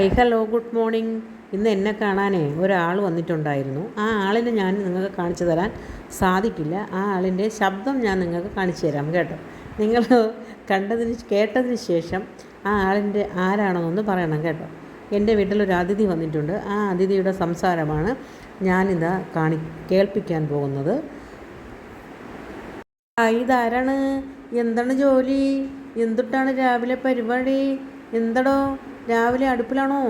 Hi hello good morning. ഇന്ന് എന്നെ കാണാനേ ഒരാൾ വന്നിട്ടുണ്ടായിരുന്നു. ആ ആളിനെ ഞാൻ നിങ്ങൾക്ക് കാണിച്ചു തരാൻ സാധിക്കില്ല. ആ ആളിന്റെ ശബ്ദം ഞാൻ നിങ്ങൾക്ക് കാണിച്ചു തരാം കേട്ടോ. നിങ്ങൾ കണ്ടതിന് കേട്ടതിന് ശേഷം ആ ആളിന്റെ ആരാണെന്നൊന്ന് പറയണം കേട്ടോ. എന്റെ വീട്ടിലൊരു അതിഥി വന്നിട്ടുണ്ട്. ആ അതിഥിയുടെ സംസാരമാണ് ഞാനിതാ കാണി കേൾപ്പിക്കാൻ പോകുന്നത്. ആ ഇതാരാണ്? എന്താണ് ജോലി? എന്തുട്ടാണ് രാവിലെ പരിപാടി? എന്തടോ? രാവിലെ അടുപ്പിലാണോ?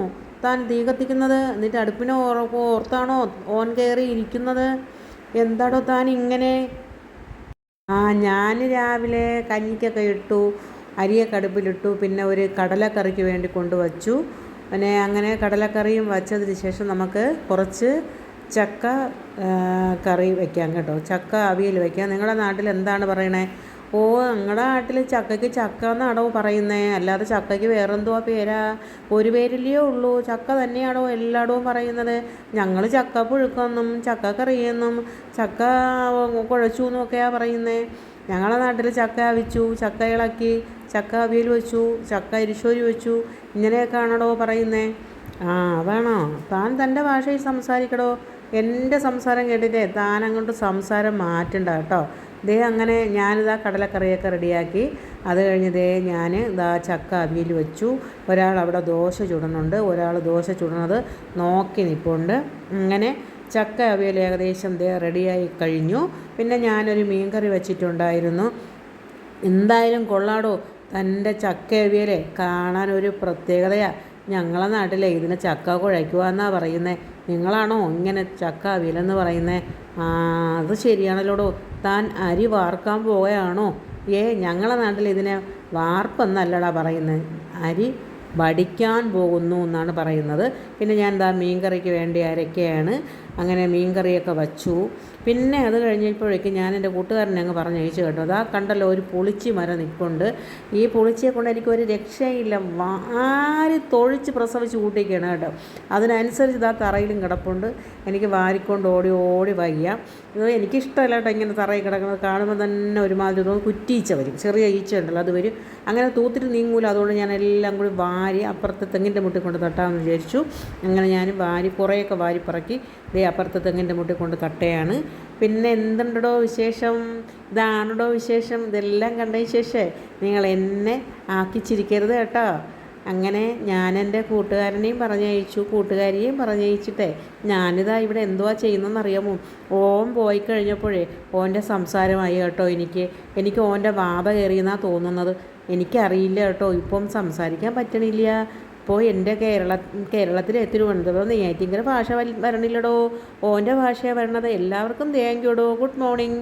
താൻ തീ കത്തിക്കുന്നത്? എന്നിട്ട് അടുപ്പിനെ ഓർ ഓർത്താണോ ഓൻ കയറി ഇരിക്കുന്നത്? എന്താടോ താൻ ഇങ്ങനെ? ആ ഞാൻ രാവിലെ കഞ്ഞിക്കൊക്കെ ഇട്ടു അരിയൊക്കെ അടുപ്പിലിട്ടു പിന്നെ ഒരു കടലക്കറിക്ക് വേണ്ടി കൊണ്ടുവച്ചു. പിന്നെ അങ്ങനെ കടലക്കറിയും വച്ചതിന് ശേഷം നമുക്ക് കുറച്ച് ചക്ക കറി വയ്ക്കാം കേട്ടോ. ചക്ക അവിയൽ വയ്ക്കാം നിങ്ങളുടെ നാട്ടിൽ എന്താണ് പറയണേ? ഓ ഞങ്ങളുടെ നാട്ടിൽ ചക്കയ്ക്ക് ചക്ക എന്നാണോ പറയുന്നേ? അല്ലാതെ ചക്കയ്ക്ക് വേറെന്തുവാ പേരാ? ഒരു പേരില്ലേ ഉള്ളൂ. ചക്ക തന്നെയാണോ എല്ലായിടവും പറയുന്നത്? ഞങ്ങൾ ചക്ക പുഴുക്കെന്നും ചക്ക കറിയെന്നും ചക്ക കുഴച്ചു എന്നൊക്കെയാണ് പറയുന്നത് ഞങ്ങളുടെ നാട്ടിൽ ചക്ക അവിച്ചു ചക്ക ഇളക്കി ചക്ക അവിയൽ വെച്ചു ചക്ക ഇരിശോരി വെച്ചു. ഇങ്ങനെയൊക്കെയാണോ പറയുന്നത് ആ അതാണോ? താൻ തന്റെ ഭാഷയിൽ സംസാരിക്കടോ. എന്റെ സംസാരം കേട്ടിട്ടേ താൻ അങ്ങോട്ട് സംസാരം മാറ്റണ്ട കേട്ടോ. ദേ അങ്ങനെ ഞാനിതാ കടലക്കറിയൊക്കെ റെഡിയാക്കി. അത് കഴിഞ്ഞ് ദേ ഞാൻ ഇതാ ചക്ക അവിയിൽ വെച്ചു. ഒരാൾ അവിടെ ദോശ ചുടുന്നുണ്ട് ഒരാൾ ദോശ ചുടുന്നത് നോക്കി നിൽപ്പുണ്ട് അങ്ങനെ ചക്ക അവിയൽ ഏകദേശം ദേ റെഡിയായി കഴിഞ്ഞു. പിന്നെ ഞാനൊരു മീൻകറി വെച്ചിട്ടുണ്ടായിരുന്നു. എന്തായാലും കൊള്ളാടോ തന്റെ ചക്ക അവിയലെ. കാണാൻ ഒരു പ്രത്യേകതയാണ് ഞങ്ങളെ നാട്ടിലെ ഇതിനെ ചക്ക കുഴയ്ക്കുക എന്നാണ് പറയുന്നത് നിങ്ങളാണോ ഇങ്ങനെ ചക്ക വിലെന്ന് പറയുന്നത് ആ അത് ശരിയാണല്ലോടോ. താൻ അരി വാർക്കാൻ പോവുകയാണോ? ഏ ഞങ്ങളെ നാട്ടിൽ ഇതിനെ വാർപ്പെന്നല്ലടാ പറയുന്നത് അരി വടിക്കാൻ പോകുന്നു എന്നാണ് പറയുന്നത്. പിന്നെ ഞാൻ എന്താ മീൻകറിക്ക് വേണ്ടി അരയ്ക്കുകയാണ് അങ്ങനെ മീൻകറിയൊക്കെ വച്ചു. പിന്നെ അത് കഴിഞ്ഞപ്പോഴേക്കും ഞാൻ എന്റെ കൂട്ടുകാരനെ അങ്ങ് പറഞ്ഞയച്ചു കേട്ടോ. അതാ കണ്ടല്ലോ ഒരു പുളിച്ചി മരം നിൽപ്പുണ്ട്. ഈ പുളിച്ചിയെ കൊണ്ട് എനിക്കൊരു രക്ഷയില്ല. വാരി തൊഴിച്ച് പ്രസവിച്ച് കൂട്ടിക്കുകയാണ് കേട്ടോ. അതിനനുസരിച്ച് ഇതാ തറയിലും കിടപ്പുണ്ട്. എനിക്ക് വാരിക്കൊണ്ട് ഓടി ഓടി വയ്യ. എനിക്കിഷ്ടമല്ല കേട്ടോ ഇങ്ങനെ തറയിൽ കിടക്കുന്നത്. കാണുമ്പോൾ തന്നെ ഒരുമാതിരി തോന്നും. കുറ്റീച്ച വരും. ചെറിയ ഈച്ച ഉണ്ടല്ലോ അത് വരും. അങ്ങനെ തൂത്തിട്ട് നീങ്ങൂല. അതുകൊണ്ട് ഞാൻ എല്ലാം കൂടി വാരി അപ്പുറത്തെ തെങ്ങിന്റെ മുട്ടിൽ കൊണ്ട് തട്ടാമെന്ന് വിചാരിച്ചു. അങ്ങനെ ഞാൻ വാരി കുറേയൊക്കെ വാരി പറക്കി അപ്പുറത്തെ തെങ്ങിന്റെ മുട്ടിൽ കൊണ്ട് തട്ടയാണ്. പിന്നെ എന്തുണ്ടോ വിശേഷം? ഇതാണോ വിശേഷം? ഇതെല്ലാം കണ്ടതിന് ശേഷമേ നിങ്ങൾ എന്നെ ആക്കിച്ചിരിക്കരുത് കേട്ടോ. അങ്ങനെ ഞാൻ എന്റെ കൂട്ടുകാരനെയും പറഞ്ഞയച്ചു. കൂട്ടുകാരിയെയും പറഞ്ഞയച്ചിട്ടേ ഞാനിതാ ഇവിടെ എന്തുവാ ചെയ്യുന്നതെന്ന് അറിയാമോ ഓൻ പോയി കഴിഞ്ഞപ്പോഴേ ഓന്റെ സംസാരമായി കേട്ടോ എനിക്ക്. എനിക്ക് ഓന്റെ വാത കയറിയെന്നാണ് തോന്നുന്നത്. എനിക്കറിയില്ല കേട്ടോ. ഇപ്പം സംസാരിക്കാൻ പറ്റണില്ല. ഇപ്പോൾ എന്റെ കേരള കേരളത്തിലെ തിരുവനന്തപുരം നെയ്യാറ്റിങ്കര ഭാഷ വരണില്ലടോ. ഓന്റെ ഭാഷയാണ് വരണത്. എല്ലാവർക്കും താങ്ക് യുടോ ഗുഡ് മോർണിംഗ്